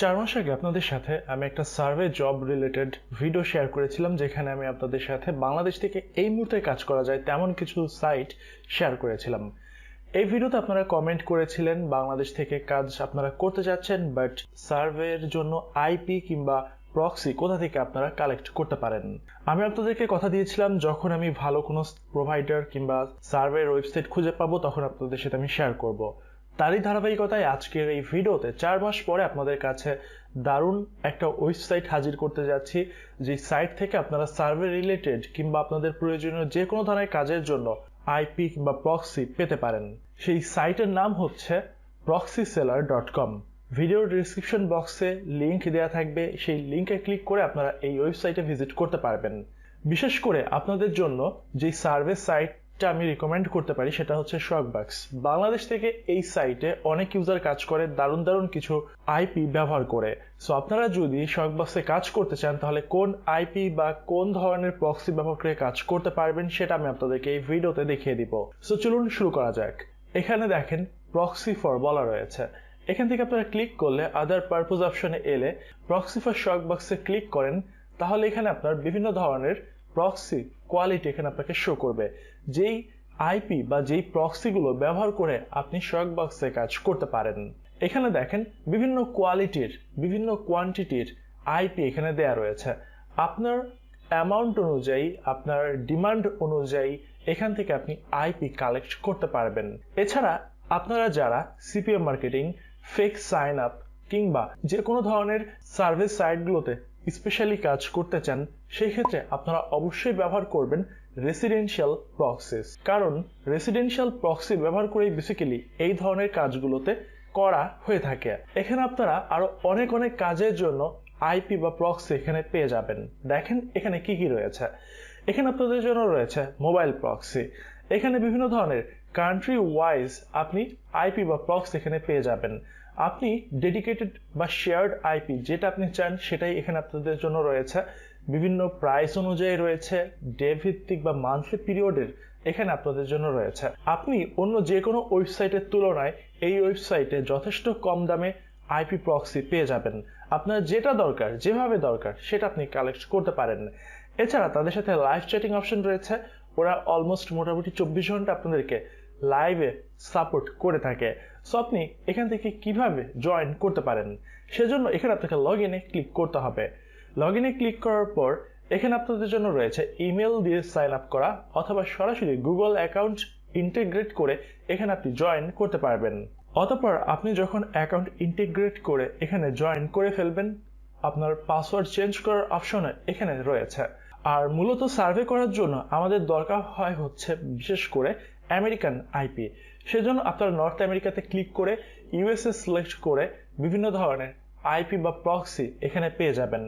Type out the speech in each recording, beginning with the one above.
চার মাস আগে আপনাদের সাথে আমি একটা survey job related video share করেছিলাম, যেখানে আমি আপনাদের সাথে বাংলাদেশ থেকে এই মুহূর্তে কাজ করা যায় তেমন কিছু সাইট শেয়ার করেছিলাম। এই ভিডিওতে আপনারা কমেন্ট করেছিলেন বাংলাদেশ থেকে কাজ আপনারা করতে যাচ্ছেন বাট সার্ভের জন্য আইপি কিংবা প্রক্সি কোথা থেকে আপনারা কালেক্ট করতে পারেন? আমি আপনাদেরকে কথা দিয়েছিলাম, যখন আমি ভালো কোনো প্রোভাইডার কিংবা সার্ভের ওয়েবসাইট খুঁজে পাবো, তখন আপনাদের সাথে আমি শেয়ার করব। তারই ধারাবাহিকতায় আজকের এই ভিডিওতে চার মাস পরে আপনাদের কাছে দারুণ একটা ওয়েবসাইট হাজির করতে যাচ্ছি, যে সাইট থেকে আপনারা সার্ভে রিলেটেড কিংবা আপনাদের প্রয়োজনীয় যে কোনো ধরনের কাজের জন্য আইপি কিংবা প্রক্সি পেতে পারেন। সেই সাইটের নাম হচ্ছে প্রক্সি সেলার ডট কম ভিডিওর ডিসক্রিপশন বক্সে লিংক দেওয়া থাকবে, সেই লিংকে ক্লিক করে আপনারা এই ওয়েবসাইটে ভিজিট করতে পারবেন। বিশেষ করে আপনাদের জন্য যে সার্ভে সাইটটা আমি রিকমেন্ড করতে পারি, সেটা হচ্ছে শকবাক্স বাংলাদেশ থেকে এই সাইটে অনেক ইউজার কাজ করে, দারুণ দারুণ কিছু আইপি ব্যবহার করে। সো আপনারা যদি শকবাক্সে কাজ করতে চান, তাহলে কোন আইপি বা কোন ধরনের প্রক্সি ব্যবহার করে কাজ করতে পারবেন, সেটা আমি আপনাদেরকে এই ভিডিওতে দেখিয়ে দিব। সো চলুন শুরু করা যাক। এখানে দেখেন প্রক্সি ফর বলা রয়েছে। এখান থেকে আপনারা ক্লিক করলে আদার পারপোজ অপশনে এলে প্রক্সি ফর শক বক্সে ক্লিক করেন, তাহলে এখানে আপনার বিভিন্ন ধরনের প্রক্সি কোয়ালিটি এখানে আপনাকে শো করবে। যেই আইপি বা যেই প্রক্সিগুলো ব্যবহার করে আপনি শক বক্সে কাজ করতে পারেন। এখানে দেখেন বিভিন্ন কোয়ালিটির বিভিন্ন কোয়ান্টিটির আইপি এখানে দেয়া রয়েছে। আপনার অ্যামাউন্ট অনুযায়ী, আপনার ডিমান্ড অনুযায়ী এখান থেকে আপনি আইপি কালেক্ট করতে পারবেন। এছাড়া আপনারা যারা CPM marketing fake sign up কিংবা যে কোনো ধরনের সার্ভিস সাইটগুলোতে স্পেশালি কাজ করতে চান সেই ক্ষেত্রে আপনারা অবশ্যই ব্যবহার করবেন রেসিডেন্সিয়াল প্রক্সিস কারণ রেসিডেন্সিয়াল প্রক্সি ব্যবহার করেই বেসিক্যালি এই ধরনের কাজগুলোতে করা হয়ে থাকে। এখানে আপনারা আরও অনেক অনেক কাজের জন্য আইপি বা প্রক্সি এখানে পেয়ে যাবেন। দেখেন এখানে কি কি রয়েছে। এখানে আপনাদের জন্য রয়েছে মোবাইল প্রক্সি এখানে বিভিন্ন ধরনের কান্ট্রি ওয়াইজ আপনি আইপি বা প্রক্স এখানে পেয়ে যাবেন। আপনি ডেডিকেটেড বা শেয়ার্ড আইপি যেটা আপনি চান সেটাই এখানে আপনাদের জন্য রয়েছে। বিভিন্ন প্রাইস অনুযায়ী রয়েছে ডে ভিত্তিক বা মান্থলি পিরিয়ডের এখানে আপনাদের জন্য রয়েছে। আপনি অন্য যে কোনো ওয়েবসাইটের তুলনায় এই ওয়েবসাইটে যথেষ্ট কম দামে আইপি প্রক্সি পেয়ে যাবেন। আপনার যেটা দরকার, যেভাবে দরকার, সেটা আপনি কালেক্ট করতে পারেন। এছাড়া তাদের সাথে লাইভ চ্যাটিং অপশন রয়েছে। ওরা অলমোস্ট মোটামুটি চব্বিশ ঘণ্টা আপনাদেরকে লাইভে সাপোর্ট করে থাকে। সো আপনি এখান থেকে কীভাবে জয়েন করতে পারেন? সেজন্য এখানে আপনাকে লগ ইনে ক্লিক করতে হবে। লগ ইনে ক্লিক করার পর এখানে আপনাদের জন্য রয়েছে ইমেল দিয়ে সাইন আপ করা অথবা সরাসরি গুগল অ্যাকাউন্ট ইন্টিগ্রেট করে এখানে আপনি জয়েন করতে পারবেন। অতপর আপনি যখন অ্যাকাউন্ট ইন্টিগ্রেট করে এখানে জয়েন করে ফেলবেন, আপনার পাসওয়ার্ড চেঞ্জ করার অপশন এখানে রয়েছে। আর মূলত সার্ভে করার জন্য আমাদের দরকার হয় হচ্ছে বিশেষ করে আমেরিকান আইপি সেজন্য আপনারা নর্থ আমেরিকাতে ক্লিক করে ইউএসএ সিলেক্ট করে বিভিন্ন ধরনের আইপি বা প্রক্সি এখানে পেয়ে যাবেন।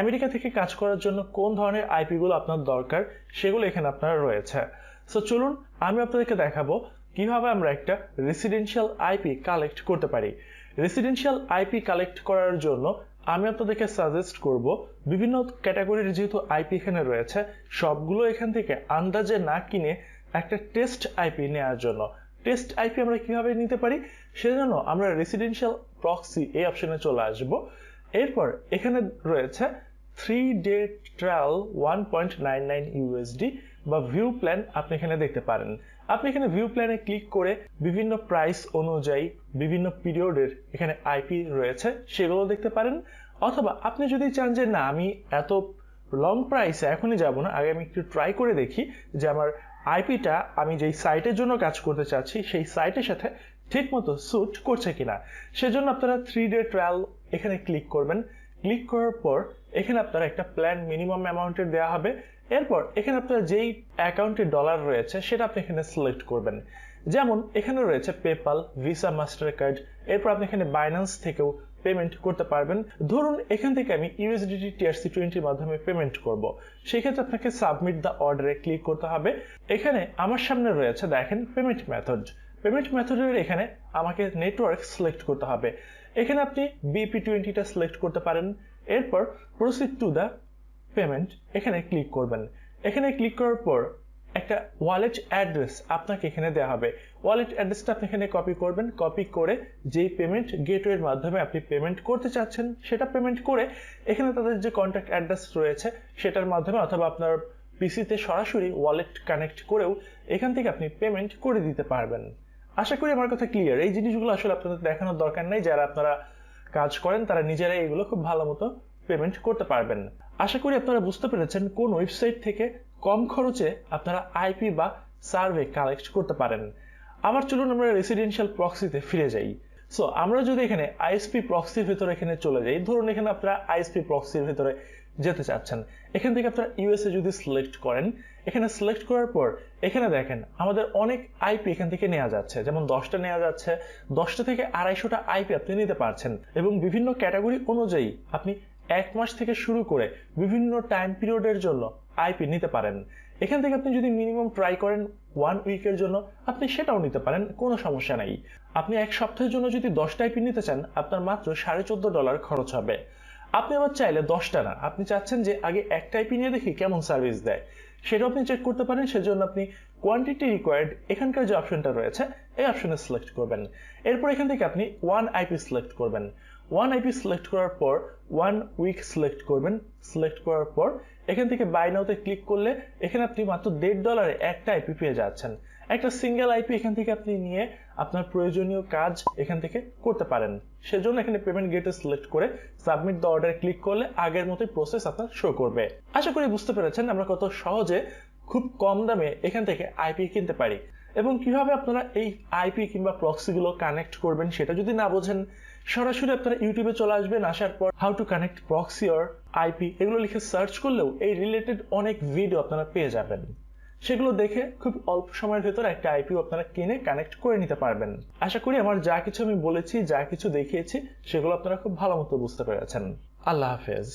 আমেরিকা থেকে কাজ করার জন্য কোন ধরনের আইপিগুলো আপনার দরকার সেগুলো এখানে আপনার রয়েছে। সো চলুন আমি আপনাদেরকে দেখাবো কীভাবে আমরা একটা রেসিডেন্সিয়াল আইপি কালেক্ট করতে পারি। রেসিডেন্সিয়াল আইপি কালেক্ট করার জন্য আমি আপনাদেরকে সাজেস্ট করব বিভিন্ন ক্যাটাগরির যেহেতু আইপি এখানে রয়েছে, সবগুলো এখান থেকে আন্দাজে না কিনে একটা টেস্ট আইপি নেওয়ার জন্য। টেস্ট আইপি আমরা কীভাবে নিতে পারি? সেজন্য আমরা রেসিডেন্সিয়াল প্রক্সি এই অপশনে চলে আসব। এরপর এখানে রয়েছে three day trial one point nine nine USD বা ভিউ প্ল্যান আপনি এখানে দেখতে পারেন। আপনি এখানে ভিউ প্ল্যানে ক্লিক করে বিভিন্ন প্রাইস অনুযায়ী বিভিন্ন পিরিয়ডের এখানে আইপি রয়েছে, সেগুলো দেখতে পারেন। অথবা আপনি যদি চান যে, না, আমি এত লং প্রাইসে এখনই যাব না, আগে আমি একটু ট্রাই করে দেখি যে, আমার আইপিটা আমি যেই সাইটের জন্য কাজ করতে চাচ্ছি, সেই সাইটের সাথে ঠিকমতো স্যুট করছে কিনা, সেজন্য আপনারা থ্রি ডে ট্রায়াল এখানে ক্লিক করবেন। ক্লিক করার পর এখানে আপনারা একটা প্ল্যান মিনিমাম অ্যামাউন্টের দেওয়া হবে। এরপর এখানে আপনার যেই অ্যাকাউন্টে ডলার রয়েছে, সেটা আপনি এখানে সিলেক্ট করবেন। যেমন এখানে রয়েছে পেপাল ভিসা মাস্টার কার্ড এরপর আপনি এখানে বাইন্যান্স থেকেও পেমেন্ট করতে পারবেন। ধরুন, এখান থেকে আমি ইউএসডিটি টিআরসি টোয়েন্টির মাধ্যমে পেমেন্ট করব। সেক্ষেত্রে আপনাকে সাবমিট দ্য অর্ডারে ক্লিক করতে হবে। এখানে আমার সামনে রয়েছে, দেখেন পেমেন্ট মেথড পেমেন্ট মেথডের এখানে আমাকে নেটওয়ার্ক সিলেক্ট করতে হবে। এখানে আপনি বিপি টোয়েন্টিটা সিলেক্ট করতে পারেন। এরপর প্রসিড টু দ্য পেমেন্ট এখানে ক্লিক করবেন। এখানে ক্লিক করার পর একটা ওয়ালেট অ্যাড্রেস আপনাকে এখানে দেওয়া হবে। ওয়ালেট অ্যাড্রেসটা আপনি এখানে কপি করবেন। কপি করে যেই পেমেন্ট গেটওয়ের মাধ্যমে আপনি পেমেন্ট করতে চাচ্ছেন, সেটা পেমেন্ট করে এখানে তাদের যে কন্ট্যাক্ট অ্যাড্রেস রয়েছে, সেটার মাধ্যমে অথবা আপনার পিসিতে সরাসরি ওয়ালেট কানেক্ট করেও এখান থেকে আপনি পেমেন্ট করে দিতে পারবেন। আশা করি আমার কথা ক্লিয়ার এই জিনিসগুলো আসলে আপনাদের দেখানোর দরকার নেই। যারা আপনারা কাজ করেন, তারা নিজেরাই এগুলো খুব ভালো মতো পেমেন্ট করতে পারবেন। আশা করি আপনারা বুঝতে পেরেছেন কোন ওয়েবসাইট থেকে কম খরচে আপনারা আইপি বা সার্ভে কালেক্ট করতে পারেন। আবার চলুন আমরা রেসিডেন্সিয়াল প্রক্সিতে ফিরে যাই। সো আমরা যদি এখানে আইএসপি প্রক্সির ভিতরে এখানে চলে যাই, ধরুন এখানে আপনারা আইএসপি প্রক্সির ভিতরে যেতে চাচ্ছেন। এখান থেকে আপনারা ইউএসএ যদি সিলেক্ট করেন, এখানে সিলেক্ট করার পর এখানে দেখেন আমাদের অনেক আইপি এখান থেকে নেওয়া যাচ্ছে। যেমন দশটা নেওয়া যাচ্ছে, দশটা থেকে আড়াইশোটা আইপি আপনি নিতে পারছেন এবং বিভিন্ন ক্যাটাগরি অনুযায়ী আপনি এক মাস থেকে শুরু করে বিভিন্ন টাইম পিরিয়ডের জন্য আইপি নিতে পারেন। এখান থেকে আপনি যদি মিনিমাম ট্রাই করেন ওয়ান উইকের জন্য, আপনি সেটাও নিতে পারেন, কোনো সমস্যা নাই। আপনি এক সপ্তাহের জন্য যদি দশটা আইপি নিতে চান, আপনার মাত্র সাড়ে চোদ্দ ডলার খরচ হবে। আপনি আবার চাইলে দশটা না, আপনি চাচ্ছেন যে আগে একটা আইপি নিয়ে দেখি কেমন সার্ভিস দেয়। সেটাও আপনি চেক করতে পারেন, সেজন্য আপনি কোয়ান্টিটি রিকোয়ার্ড এখানকার যে অপশনটা রয়েছে, এই অপশনে সিলেক্ট করবেন। এরপর এখান থেকে আপনি ওয়ান আইপি সিলেক্ট করবেন। ওয়ান আইপি সিলেক্ট করার পর ওয়ান উইক সিলেক্ট করবেন। সিলেক্ট করার পর এখান থেকে বাই নাওতে ক্লিক করলে এখানে আপনি মাত্র দেড় ডলারে একটা আইপি পেয়ে যাচ্ছেন। একটা সিঙ্গেল আইপি এখান থেকে আপনি নিয়ে আপনার প্রয়োজনীয় কাজ এখান থেকে করতে পারেন। সেজন্য এখানে পেমেন্ট গেটে সিলেক্ট করে সাবমিট দ্য অর্ডার ক্লিক করলে আগের মতোই প্রসেস আপনার শো করবে। আশা করি বুঝতে পেরেছেন আমরা কত সহজে খুব কম দামে এখান থেকে আইপি কিনতে পারি। এবং কীভাবে আপনারা এই আইপি কিংবা প্রক্সিগুলো কানেক্ট করবেন সেটা যদি না বোঝেন, সরাসরি আপনারা ইউটিউবে চলে আসবেন, আসার পর how to connect proxy or IP এগুলো লিখে সার্চ করলেও এই রিলেটেড অনেক ভিডিও আপনারা পেয়ে যাবেন। সেগুলো দেখে খুব অল্প সময়ের ভেতর একটা আইপিও আপনারা কিনে কানেক্ট করে নিতে পারবেন। আশা করি আমার যা কিছু আমি বলেছি, যা কিছু দেখিয়েছি, সেগুলো আপনারা খুব ভালো মতো বুঝতে পেরেছেন। আল্লাহ হাফেজ।